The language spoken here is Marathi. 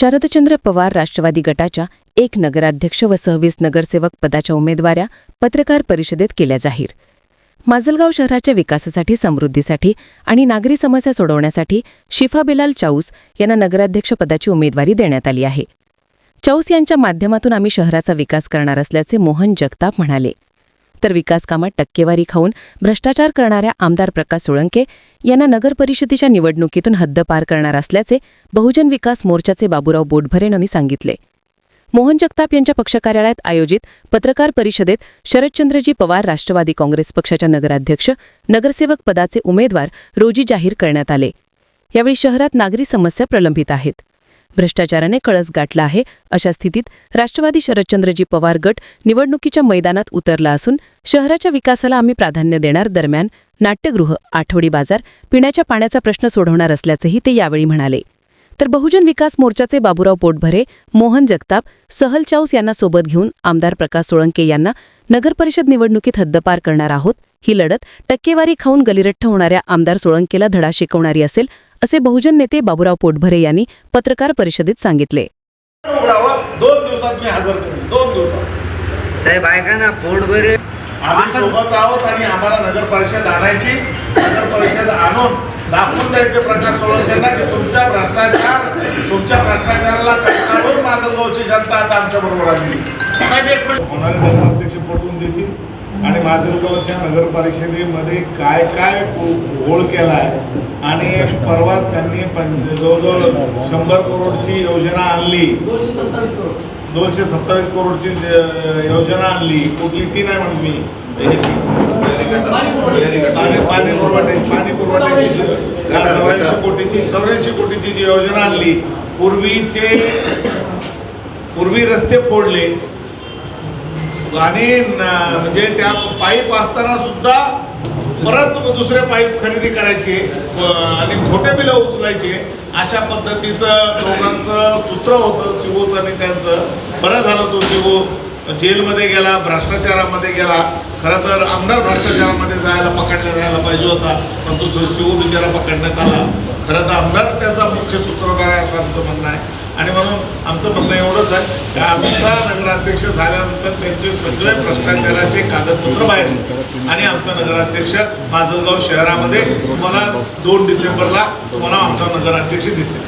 शरदचंद्र पवार राष्ट्रवादी गटाच्या एक नगराध्यक्ष व सव्वीस नगरसेवक पदाच्या उमेदवाऱ्या पत्रकार परिषदेत केल्या जाहीर. माजलगाव शहराच्या विकासासाठी समृद्धीसाठी आणि नागरी समस्या सोडवण्यासाठी शिफा बिलाल चाऊस यांना नगराध्यक्ष पदाची उमेदवारी देण्यात आली आहे. चौस यांच्या माध्यमातून आम्ही शहराचा विकास करणार असल्याचे मोहन जगताप म्हणाले. तर विकास कामात टक्केवारी खाऊन भ्रष्टाचार करणाऱ्या आमदार प्रकाश सोळंके यांना नगर परिषदेच्या निवडणुकीतून हद्दपार करणार असल्याचे बहुजन विकास मोर्चाचे बाबूराव बोटभरे यांनी सांगितले. मोहन जगताप यांच्या पक्ष कार्यालयात आयोजित पत्रकार परिषदेत शरदचंद्रजी पवार राष्ट्रवादी काँग्रेस पक्षाच्या नगराध्यक्ष नगरसेवक पदाचे उमेदवार रोजी जाहीर करण्यात आले. यावेळी शहरात नागरी समस्या प्रलंबित आहेत. भ्रष्टाचाराने कळस गाठला आहे. अशा स्थितीत राष्ट्रवादी शरदचंद्रजी पवार गट निवडणुकीच्या मैदानात उतरला असून शहराच्या विकासाला आम्ही प्राधान्य देणार. दरम्यान नाट्यगृह आठवडी बाजार पिण्याच्या पाण्याचा प्रश्न सोडवणार असल्याचंही ते यावेळी म्हणाले. तर बहुजन विकास मोर्चाचे बाबूराव पोटभरे मोहन जगताप सहल चाऊस यांना सोबत घेऊन आमदार प्रकाश सोळंके यांना नगरपरिषद निवडणुकीत हद्दपार करणार आहोत. ही लढत टक्केवारी खाऊन गलिरठ्ठ होणाऱ्या आमदार सोळंकेला धडा शिकवणारी असेल असे बहुजन नेते बाबूराव पोटभरे यांनी पत्रकार परिषदेत सांगितले. उघडावं. दोन दिवसात मी हजर करेन. दोन दिवसात. साहेब ऐका ना पोटभर आम्ही सोबत आहोत आणि आम्हाला नगर परिषद आणायची. नगर परिषद आणून दाखवून द्यायचे प्रकाश सोळंकेंना की तुमच्या भ्रष्टाचार तुमच्या भ्रष्टाचाराला कंटाळून माजलगावची जनता आता आमच्या बरोबर आली होणारे नगराध्यक्ष पटवून देतील. आणि माजलगावच्या नगर परिषदेमध्ये काय काय घोळ केला आहे आणि परवाच त्यांनी पं जवळजवळ शंभर करोडची योजना आणली. दोनशे सत्तावीस करोडची योजना आणली. कुठली ती नाही म्हणून मी पाणी पाणी पुरवठ्याची पाणी पुरवठ्याची चौऱ्याऐंशी कोटीची चौऱ्याऐंशी कोटीची जी योजना आणली पूर्वीचे पूर्वी रस्ते फोडले आणि म्हणजे त्या पाईप असताना सुद्धा परत दुसरे पाईप खरेदी करायचे आणि खोटे बिलं उचलायचे अशा पद्धतीचं दोघांचं सूत्र होतं शिवूचं आणि त्यांचं. बरं झालं तो शिवू जेलमध्ये गेला भ्रष्टाचारामध्ये गेला. खरं तर आमदार भ्रष्टाचारामध्ये जायला पकडण्यात जायला पाहिजे होता पण तो शिव बिचारा पकडण्यात आला. खरं तर आमदार त्याचा मुख्य सूत्रधार आहे असं आमचं म्हणणं आहे. आणि म्हणून आमचं म्हणणं एवढंच आहे. की आमचा नगराध्यक्ष झाल्यानंतर त्यांचे सगळे भ्रष्टाचाराचे कागदपत्र बाहेर आणि आमचा नगराध्यक्ष माजलगाव शहरामध्ये तुम्हाला दोन डिसेंबरला तुम्हाला आमचा नगराध्यक्ष दिसेल.